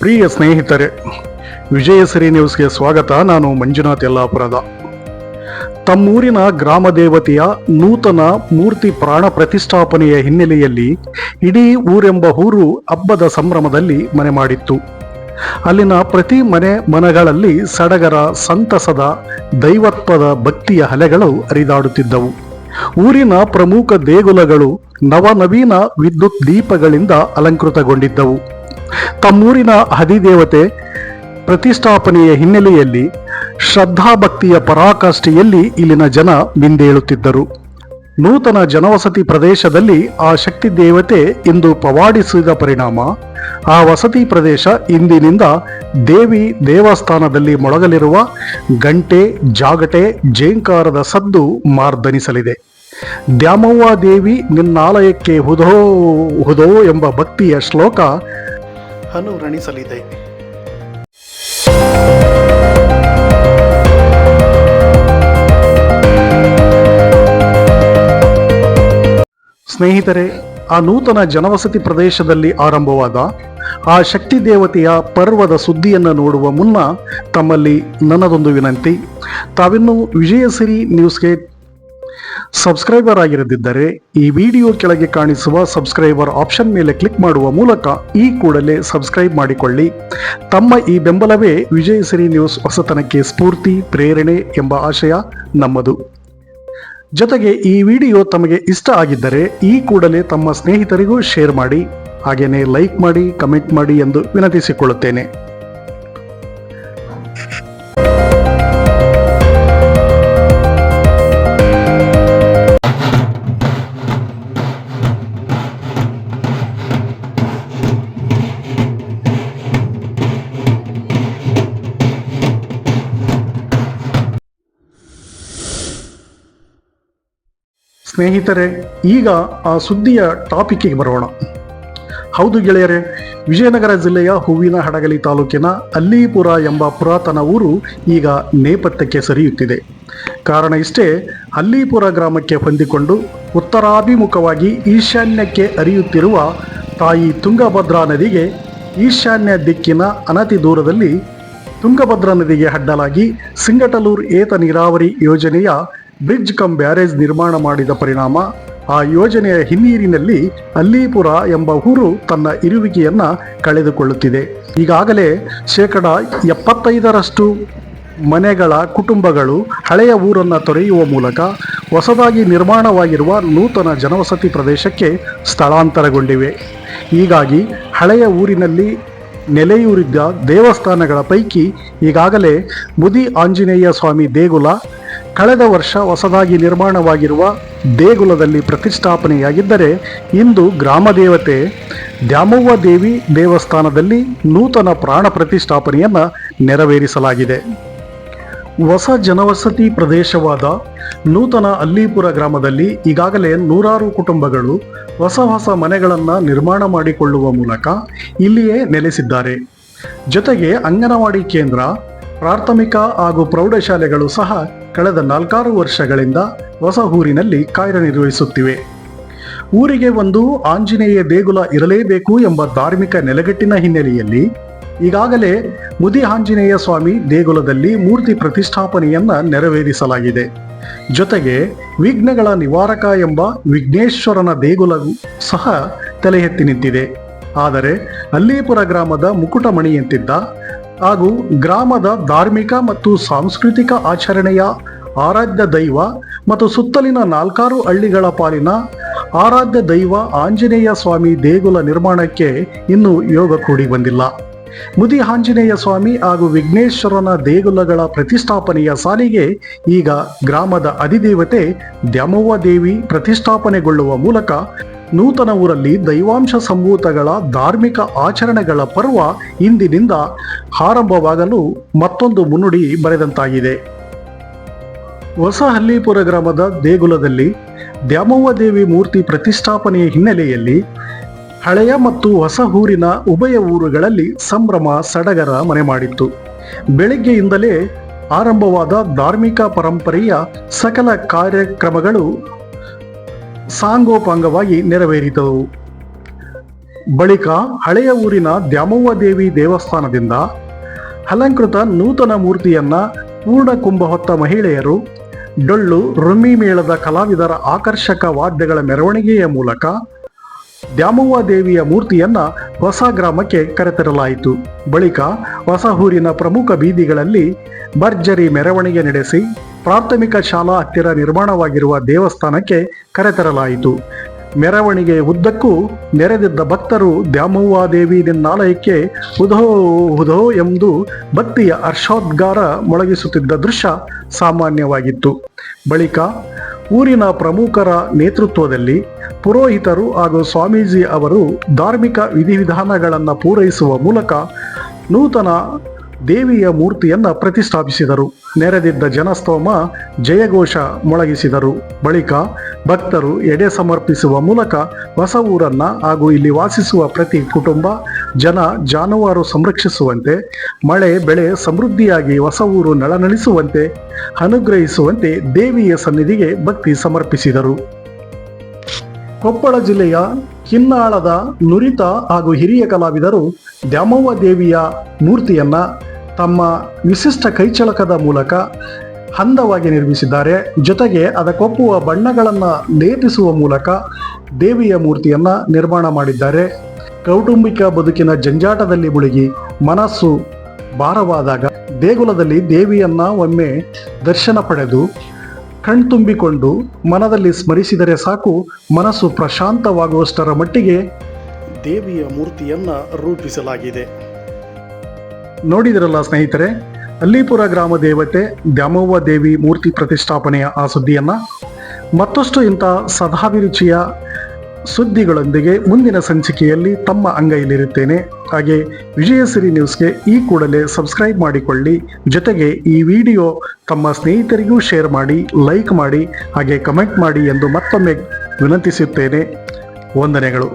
ಪ್ರಿಯ ಸ್ನೇಹಿತರೆ ವಿಜಯಸರಿ ನ್ಯೂಸ್ಗೆ ಸ್ವಾಗತ. ನಾನು ಮಂಜುನಾಥ್ ಯಲ್ಲಾಪುರದ. ತಮ್ಮೂರಿನ ಗ್ರಾಮ ದೇವತೆಯ ನೂತನ ಮೂರ್ತಿ ಪ್ರಾಣ ಪ್ರತಿಷ್ಠಾಪನೆಯ ಹಿನ್ನೆಲೆಯಲ್ಲಿ ಇಡೀ ಊರೆಂಬ ಊರು ಹಬ್ಬದ ಸಂಭ್ರಮದಲ್ಲಿ ಮನೆ ಮಾಡಿತ್ತು. ಅಲ್ಲಿನ ಪ್ರತಿ ಮನೆ ಮನಗಳಲ್ಲಿ ಸಡಗರ, ಸಂತಸದ, ದೈವತ್ವದ ಭಕ್ತಿಯ ಅಲೆಗಳು ಹರಿದಾಡುತ್ತಿದ್ದವು. ಊರಿನ ಪ್ರಮುಖ ದೇಗುಲಗಳು ನವನವೀನ ವಿದ್ಯುತ್ ದೀಪಗಳಿಂದ ಅಲಂಕೃತಗೊಂಡಿದ್ದವು. ತಮ್ಮೂರಿನ ಹದಿದೇವತೆ ಪ್ರತಿಷ್ಠಾಪನೆಯ ಹಿನ್ನೆಲೆಯಲ್ಲಿ ಶ್ರದ್ಧಾಭಕ್ತಿಯ ಪರಾಕಾಷ್ಠೆಯಲ್ಲಿ ಇಲ್ಲಿನ ಜನ ಮಿಂದೇಳುತ್ತಿದ್ದರು ನೂತನ ಜನವಸತಿ ಪ್ರದೇಶದಲ್ಲಿ ಆ ಶಕ್ತಿ ದೇವತೆ ಇಂದು ಪವಾಡಿಸಿದ ಪರಿಣಾಮ. ಆ ವಸತಿ ಪ್ರದೇಶ ಇಂದಿನಿಂದ ದೇವಿ ದೇವಸ್ಥಾನದಲ್ಲಿ ಮೊಳಗಲಿರುವ ಗಂಟೆ, ಜಾಗಟೆ, ಜೇಂಕಾರದ ಸದ್ದು ಮಾರ್ದನಿಸಲಿದೆ. ದ್ಯಾಮವ್ವ ದೇವಿ ನಿನ್ನಾಲಯಕ್ಕೆ ಹುದೋ ಹುದೋ ಎಂಬ ಭಕ್ತಿಯ ಶ್ಲೋಕ ಅನುರಣಿಸಲಿದೆ ಸ್ನೇಹಿತರೆ, ಆ ನೂತನ ಜನವಸತಿ ಪ್ರದೇಶದಲ್ಲಿ ಆರಂಭವಾದ ಆ ಶಕ್ತಿ ದೇವತೆಯ ಪರ್ವದ ಸುದ್ದಿಯನ್ನು ನೋಡುವ ಮುನ್ನ ತಮ್ಮಲ್ಲಿ ನನ್ನದೊಂದು ವಿನಂತಿ. ತಾವಿನ್ನು ವಿಜಯಸಿರಿ ನ್ಯೂಸ್ಗೆ ಸಬ್ಸ್ಕ್ರೈಬರ್ ಆಗಿರದಿದ್ದರೆ ಈ ವಿಡಿಯೋ ಕೆಳಗೆ ಕಾಣಿಸುವ ಸಬ್ಸ್ಕ್ರೈಬರ್ ಆಪ್ಷನ್ ಮೇಲೆ ಕ್ಲಿಕ್ ಮಾಡುವ ಮೂಲಕ ಈ ಕೂಡಲೇ ಸಬ್ಸ್ಕ್ರೈಬ್ ಮಾಡಿಕೊಳ್ಳಿ. ತಮ್ಮ ಈ ಬೆಂಬಲವೇ ವಿಜಯಸಿರಿ ನ್ಯೂಸ್ ಹೊಸತನಕ್ಕೆ ಸ್ಫೂರ್ತಿ, ಪ್ರೇರಣೆ ಎಂಬ ಆಶಯ ನಮ್ಮದು. ಜೊತೆಗೆ ಈ ವಿಡಿಯೋ ತಮಗೆ ಇಷ್ಟ ಆಗಿದ್ದರೆ ಈ ಕೂಡಲೇ ತಮ್ಮ ಸ್ನೇಹಿತರಿಗೂ ಶೇರ್ ಮಾಡಿ ಹಾಗೆಯೇ ಲೈಕ್ ಮಾಡಿ, ಕಮೆಂಟ್ ಮಾಡಿ ಎಂದು ವಿನಂತಿಸಿಕೊಳ್ಳುತ್ತೇನೆ. ಸ್ನೇಹಿತರೆ, ಈಗ ಆ ಸುದ್ದಿಯ ಟಾಪಿಕ್ಗೆ ಬರೋಣ. ಹೌದು ಗೆಳೆಯರೆ, ವಿಜಯನಗರ ಜಿಲ್ಲೆಯ ಹೂವಿನ ಹಡಗಲಿ ತಾಲೂಕಿನ ಅಲ್ಲೀಪುರ ಎಂಬ ಪುರಾತನ ಊರು ಈಗ ನೇಪಥ್ಯಕ್ಕೆ ಸರಿಯುತ್ತಿದೆ. ಕಾರಣ ಇಷ್ಟೇ, ಅಲ್ಲೀಪುರ ಗ್ರಾಮಕ್ಕೆ ಹೊಂದಿಕೊಂಡು ಉತ್ತರಾಭಿಮುಖವಾಗಿ ಈಶಾನ್ಯಕ್ಕೆ ಅರಿಯುತ್ತಿರುವ ತಾಯಿ ತುಂಗಭದ್ರಾ ನದಿಗೆ ಈಶಾನ್ಯ ದಿಕ್ಕಿನ ಅನತಿ ದೂರದಲ್ಲಿ ತುಂಗಭದ್ರಾ ನದಿಗೆ ಅಡ್ಡಲಾಗಿ ಸಿಂಗಟಲೂರ್ ಏತ ನೀರಾವರಿ ಯೋಜನೆಯ ಬ್ರಿಡ್ಜ್ ಕಮ್ ಬ್ಯಾರೇಜ್ ನಿರ್ಮಾಣ ಮಾಡಿದ ಪರಿಣಾಮ, ಆ ಯೋಜನೆಯ ಹಿನ್ನೀರಿನಲ್ಲಿ ಅಲ್ಲೀಪುರ ಎಂಬ ಊರು ತನ್ನ ಇರುವಿಕೆಯನ್ನು ಕಳೆದುಕೊಳ್ಳುತ್ತಿದೆ. ಈಗಾಗಲೇ ಶೇಕಡ ಎಪ್ಪತ್ತೈದರಷ್ಟು ಮನೆಗಳ ಕುಟುಂಬಗಳು ಹಳೆಯ ಊರನ್ನು ತೊರೆಯುವ ಮೂಲಕ ಹೊಸದಾಗಿ ನಿರ್ಮಾಣವಾಗಿರುವ ನೂತನ ಜನವಸತಿ ಪ್ರದೇಶಕ್ಕೆ ಸ್ಥಳಾಂತರಗೊಂಡಿವೆ. ಹೀಗಾಗಿ ಹಳೆಯ ಊರಿನಲ್ಲಿ ನೆಲೆಯೂರಿದ್ದ ದೇವಸ್ಥಾನಗಳ ಪೈಕಿ ಈಗಾಗಲೇ ಮುದಿ ಆಂಜನೇಯ ಸ್ವಾಮಿ ದೇಗುಲ ಕಳೆದ ವರ್ಷ ಹೊಸದಾಗಿ ನಿರ್ಮಾಣವಾಗಿರುವ ದೇಗುಲದಲ್ಲಿ ಪ್ರತಿಷ್ಠಾಪನೆಯಾಗಿದ್ದರೆ ಇಂದು ಗ್ರಾಮ ದೇವತೆ ದ್ಯಾಮವ್ವ ದೇವಿ ದೇವಸ್ಥಾನದಲ್ಲಿ ನೂತನ ಪ್ರಾಣ ಪ್ರತಿಷ್ಠಾಪನೆಯನ್ನು ನೆರವೇರಿಸಲಾಗಿದೆ. ಹೊಸ ಜನವಸತಿ ಪ್ರದೇಶವಾದ ನೂತನ ಅಲ್ಲಿಪುರ ಗ್ರಾಮದಲ್ಲಿ ಈಗಾಗಲೇ ನೂರಾರು ಕುಟುಂಬಗಳು ಹೊಸ ಹೊಸ ಮನೆಗಳನ್ನು ನಿರ್ಮಾಣ ಮಾಡಿಕೊಳ್ಳುವ ಮೂಲಕ ಇಲ್ಲಿಯೇ ನೆಲೆಸಿದ್ದಾರೆ. ಜೊತೆಗೆ ಅಂಗನವಾಡಿ ಕೇಂದ್ರ, ಪ್ರಾಥಮಿಕ ಹಾಗೂ ಪ್ರೌಢಶಾಲೆಗಳು ಸಹ ಕಳೆದ ನಾಲ್ಕಾರು ವರ್ಷಗಳಿಂದ ಹೊಸ ಊರಿನಲ್ಲಿ ಕಾರ್ಯನಿರ್ವಹಿಸುತ್ತಿವೆ ಊರಿಗೆ ಒಂದು ಆಂಜನೇಯ ದೇಗುಲ ಇರಲೇಬೇಕು ಎಂಬ ಧಾರ್ಮಿಕ ನೆಲೆಗಟ್ಟಿನ ಹಿನ್ನೆಲೆಯಲ್ಲಿ ಈಗಾಗಲೇ ಮುದಿ ಆಂಜನೇಯ ಸ್ವಾಮಿ ದೇಗುಲದಲ್ಲಿ ಮೂರ್ತಿ ಪ್ರತಿಷ್ಠಾಪನೆಯನ್ನ ನೆರವೇರಿಸಲಾಗಿದೆ. ಜೊತೆಗೆ ವಿಘ್ನಗಳ ನಿವಾರಕ ಎಂಬ ವಿಘ್ನೇಶ್ವರನ ದೇಗುಲವು ಸಹ ತಲೆ ಎತ್ತಿ ನಿಂತಿದೆ. ಆದರೆ ಅಲ್ಲೀಪುರ ಗ್ರಾಮದ ಮುಕುಟಮಣಿಯಂತಿದ್ದ ಹಾಗೂ ಗ್ರಾಮದ ಧಾರ್ಮಿಕ ಮತ್ತು ಸಾಂಸ್ಕೃತಿಕ ಆಚರಣೆಯ ಆರಾಧ್ಯ ದೈವ ಮತ್ತು ಸುತ್ತಲಿನ ನಾಲ್ಕಾರು ಹಳ್ಳಿಗಳ ಪಾಲಿನ ಆರಾಧ್ಯ ದೈವ ಆಂಜನೇಯ ಸ್ವಾಮಿ ದೇಗುಲ ನಿರ್ಮಾಣಕ್ಕೆ ಇನ್ನೂ ಯೋಗ ಕೂಡಿ ಬಂದಿಲ್ಲ. ಮುದಿ ಆಂಜನೇಯ ಸ್ವಾಮಿ ಹಾಗೂ ವಿಘ್ನೇಶ್ವರನ ದೇಗುಲಗಳ ಪ್ರತಿಷ್ಠಾಪನೆಯ ಸಾಲಿಗೆ ಈಗ ಗ್ರಾಮದ ಅಧಿದೇವತೆ ದ್ಯಾಮವ್ವ ದೇವಿ ಪ್ರತಿಷ್ಠಾಪನೆಗೊಳ್ಳುವ ಮೂಲಕ ನೂತನ ಊರಲ್ಲಿ ದೈವಾಂಶ ಸಂಭೂತಗಳ ಧಾರ್ಮಿಕ ಆಚರಣೆಗಳ ಪರ್ವ ಇಂದಿನಿಂದ ಆರಂಭವಾಗಲು ಮತ್ತೊಂದು ಮುನ್ನುಡಿ ಬರೆದಂತಾಗಿದೆ. ಹೊಸಹಳ್ಳಿಪುರ ಗ್ರಾಮದ ದೇಗುಲದಲ್ಲಿ ದ್ಯಾಮವ್ವ ದೇವಿ ಮೂರ್ತಿ ಪ್ರತಿಷ್ಠಾಪನೆಯ ಹಿನ್ನೆಲೆಯಲ್ಲಿ ಹಳೆಯ ಮತ್ತು ಹೊಸ ಊರಿನ ಉಭಯ ಊರುಗಳಲ್ಲಿ ಸಂಭ್ರಮ, ಸಡಗರ ಮನೆ ಮಾಡಿತ್ತು. ಬೆಳಗ್ಗೆಯಿಂದಲೇ ಆರಂಭವಾದ ಧಾರ್ಮಿಕ ಪರಂಪರೆಯ ಸಕಲ ಕಾರ್ಯಕ್ರಮಗಳು ಸಾಂಗೋಪಾಂಗವಾಗಿ ನೆರವೇರಿದವು ಬಳಿಕ ಹಳೆಯ ಊರಿನ ದ್ಯಾಮವ್ವ ದೇವಿ ದೇವಸ್ಥಾನದಿಂದ ಅಲಂಕೃತ ನೂತನ ಮೂರ್ತಿಯನ್ನ ಪೂರ್ಣ ಕುಂಭ ಹೊತ್ತ ಮಹಿಳೆಯರು, ಡೊಳ್ಳು, ರುಮ್ಮಿ ಮೇಳದ ಕಲಾವಿದರ ಆಕರ್ಷಕ ವಾದ್ಯಗಳ ಮೆರವಣಿಗೆಯ ಮೂಲಕ ದ್ಯಾಮವ್ವ ದೇವಿಯ ಮೂರ್ತಿಯನ್ನ ಹೊಸ ಗ್ರಾಮಕ್ಕೆ ಕರೆತರಲಾಯಿತು. ಬಳಿಕ ಹೊಸ ಊರಿನ ಪ್ರಮುಖ ಬೀದಿಗಳಲ್ಲಿ ಭರ್ಜರಿ ಮೆರವಣಿಗೆ ನಡೆಸಿ ಪ್ರಾಥಮಿಕ ಶಾಲಾ ಹತ್ತಿರ ನಿರ್ಮಾಣವಾಗಿರುವ ದೇವಸ್ಥಾನಕ್ಕೆ ಕರೆತರಲಾಯಿತು. ಮೆರವಣಿಗೆ ಉದ್ದಕ್ಕೂ ನೆರೆದಿದ್ದ ಭಕ್ತರು ದ್ಯಾಮವ್ವ ದೇವಿ ನಿನ್ನಾಲಯಕ್ಕೆ ಉಧೋ ಉಧೋ ಎಂದು ಭಕ್ತಿಯ ಹರ್ಷೋದ್ಗಾರ ಮೊಳಗಿಸುತ್ತಿದ್ದ ದೃಶ್ಯ ಸಾಮಾನ್ಯವಾಗಿತ್ತು. ಬಳಿಕ ಊರಿನ ಪ್ರಮುಖರ ನೇತೃತ್ವದಲ್ಲಿ ಪುರೋಹಿತರು ಹಾಗೂ ಸ್ವಾಮೀಜಿ ಅವರು ಧಾರ್ಮಿಕ ವಿಧಿವಿಧಾನಗಳನ್ನು ಪೂರೈಸುವ ಮೂಲಕ ನೂತನ ದೇವಿಯ ಮೂರ್ತಿಯನ್ನ ಪ್ರತಿಷ್ಠಾಪಿಸಿದರು. ನೆರೆದಿದ್ದ ಜನಸ್ತೋಮ ಜಯಘೋಷ ಮೊಳಗಿಸಿದರು. ಬಳಿಕ ಭಕ್ತರು ಎಡೆ ಸಮರ್ಪಿಸುವ ಮೂಲಕ ಹೊಸ ಊರನ್ನ ಹಾಗೂ ಇಲ್ಲಿ ವಾಸಿಸುವ ಪ್ರತಿ ಕುಟುಂಬ, ಜನ, ಜಾನುವಾರು ಸಂರಕ್ಷಿಸುವಂತೆ, ಮಳೆ, ಬೆಳೆ ಸಮೃದ್ಧಿಯಾಗಿ ಹೊಸ ಊರು ನಳನಳಿಸುವಂತೆ, ಅನುಗ್ರಹಿಸುವಂತೆ ದೇವಿಯ ಸನ್ನಿಧಿಗೆ ಭಕ್ತಿ ಸಮರ್ಪಿಸಿದರು. ಕೊಪ್ಪಳ ಜಿಲ್ಲೆಯ ಕಿನ್ನಾಳದ ನುರಿತ ಹಾಗೂ ಹಿರಿಯ ಕಲಾವಿದರು ದ್ಯಾಮವ್ವ ದೇವಿಯ ಮೂರ್ತಿಯನ್ನ ತಮ್ಮ ವಿಶಿಷ್ಟ ಕೈಚಳಕದ ಮೂಲಕ ಹಂದವಾಗಿ ನಿರ್ಮಿಸಿದ್ದಾರೆ. ಜೊತೆಗೆ ಅದಕ್ಕೊಪ್ಪುವ ಬಣ್ಣಗಳನ್ನು ಲೇಪಿಸುವ ಮೂಲಕ ದೇವಿಯ ಮೂರ್ತಿಯನ್ನ ನಿರ್ಮಾಣ ಮಾಡಿದ್ದಾರೆ. ಕೌಟುಂಬಿಕ ಬದುಕಿನ ಜಂಜಾಟದಲ್ಲಿ ಮುಳುಗಿ ಮನಸ್ಸು ಭಾರವಾದಾಗ ದೇಗುಲದಲ್ಲಿ ದೇವಿಯನ್ನ ಒಮ್ಮೆ ದರ್ಶನ ಪಡೆದು ಕಣ್ತುಂಬಿಕೊಂಡು ಮನದಲ್ಲಿ ಸ್ಮರಿಸಿದರೆ ಸಾಕು ಮನಸ್ಸು ಪ್ರಶಾಂತವಾಗುವಷ್ಟರ ಮಟ್ಟಿಗೆ ದೇವಿಯ ಮೂರ್ತಿಯನ್ನ ರೂಪಿಸಲಾಗಿದೆ. ನೋಡಿದಿರಲ್ಲ ಸ್ನೇಹಿತರೆ, ಅಲ್ಲಿಪುರ ಗ್ರಾಮ ದೇವತೆ ದ್ಯಾಮವ್ವ ದೇವಿ ಮೂರ್ತಿ ಪ್ರತಿಷ್ಠಾಪನೆಯ ಆ ಸುದ್ದಿಯನ್ನ ಮತ್ತಷ್ಟು ಇಂಥ ಸದಾಭಿರುಚಿಯ ಸುದ್ದಿಗಳೊಂದಿಗೆ ಮುಂದಿನ ಸಂಚಿಕೆಯಲ್ಲಿ ತಮ್ಮ ಅಂಗೈಯಲ್ಲಿರುತ್ತೇನೆ ಹಾಗೆ ವಿಜಯಸಿರಿ ನ್ಯೂಸ್ಗೆ ಈ ಕೂಡಲೇ ಸಬ್ಸ್ಕ್ರೈಬ್ ಮಾಡಿಕೊಳ್ಳಿ. ಜೊತೆಗೆ ಈ ವಿಡಿಯೋ ತಮ್ಮ ಸ್ನೇಹಿತರಿಗೂ ಶೇರ್ ಮಾಡಿ, ಲೈಕ್ ಮಾಡಿ, ಹಾಗೆ ಕಮೆಂಟ್ ಮಾಡಿ ಎಂದು ಮತ್ತೊಮ್ಮೆ ವಿನಂತಿಸುತ್ತೇನೆ. ವಂದನೆಗಳು.